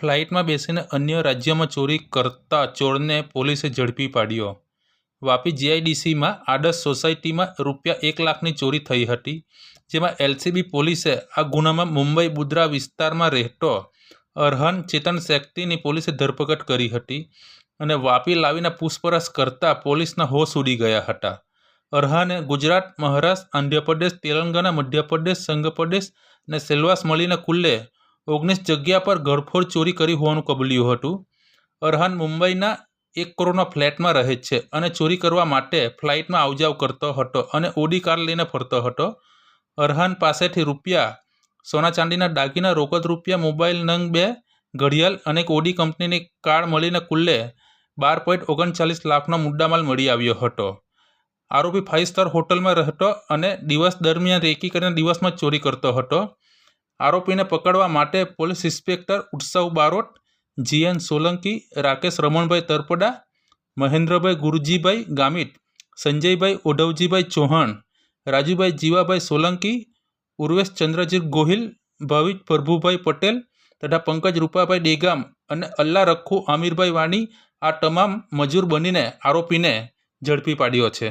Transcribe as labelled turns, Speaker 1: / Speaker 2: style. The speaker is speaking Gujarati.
Speaker 1: ફ્લાઇટમાં બેસીને અન્ય રાજ્યમાં ચોરી કરતા ચોરને પોલીસે ઝડપી પાડ્યો. વાપી જીઆઈડીસીમાં આદર્શ સોસાયટીમાં રૂપિયા એક લાખની ચોરી થઈ હતી, જેમાં એલસીબી પોલીસે આ ગુનામાં મુંબઈ બુદ્રા વિસ્તારમાં રહેતો અરહાન ચેતન શેટ્ટીની પોલીસે ધરપકડ કરી હતી અને વાપી લાવીને પૂછપરછ કરતા પોલીસના હોશ ઉડી ગયા હતા. અરહાને ગુજરાત, મહારાષ્ટ્ર, આંધ્રપ્રદેશ, તેલંગાણા, મધ્યપ્રદેશ, સંઘપ્રદેશ અને સેલ્વાસ મળીને કુલ્લે ઓગણીસ જગ્યા પર ઘરફોડ ચોરી કરી હોવાનું કબૂલ્યું હતું. અરહાન મુંબઈના એક કરોડના ફ્લેટમાં રહે છે અને ચોરી કરવા માટે ફ્લાઇટમાં આવજાવ કરતો હતો અને ઓડી કાર લઈને ફરતો હતો. અરહાન પાસેથી રૂપિયા સોના ચાંદીના દાગીના, રોકડ રૂપિયા, મોબાઈલ નંગ બે, ઘડિયાળ અને એક ઓડી કંપનીની કાર મળીને કુલ્લે બાર પોઈન્ટ ઓગણચાલીસ લાખનો મુદ્દામાલ મળી આવ્યો હતો. આરોપી ફાઇવ સ્ટાર હોટલમાં રહેતો અને દિવસ દરમિયાન રેકી કરીને દિવસમાં ચોરી કરતો હતો. આરોપીને પકડવા માટે પોલીસ ઇન્સ્પેક્ટર ઉત્સવ બારોટ, જીએન સોલંકી, રાકેશ રમણભાઈ તરપડા, મહેન્દ્રભાઈ ગુરુજીભાઈ ગામિત, સંજયભાઈ ઓઢવજીભાઈ ચૌહાણ, રાજુભાઈ જીવાભાઈ સોલંકી, ઉર્વેશ ચંદ્રજીત ગોહિલ, ભાવિક પ્રભુભાઈ પટેલ તથા પંકજ રૂપાભાઈ ડેગામ અને અલ્લા રખ્ખુ આમિરભાઈ વાણી આ તમામ મજૂર બનીને આરોપીને ઝડપી પાડ્યો છે.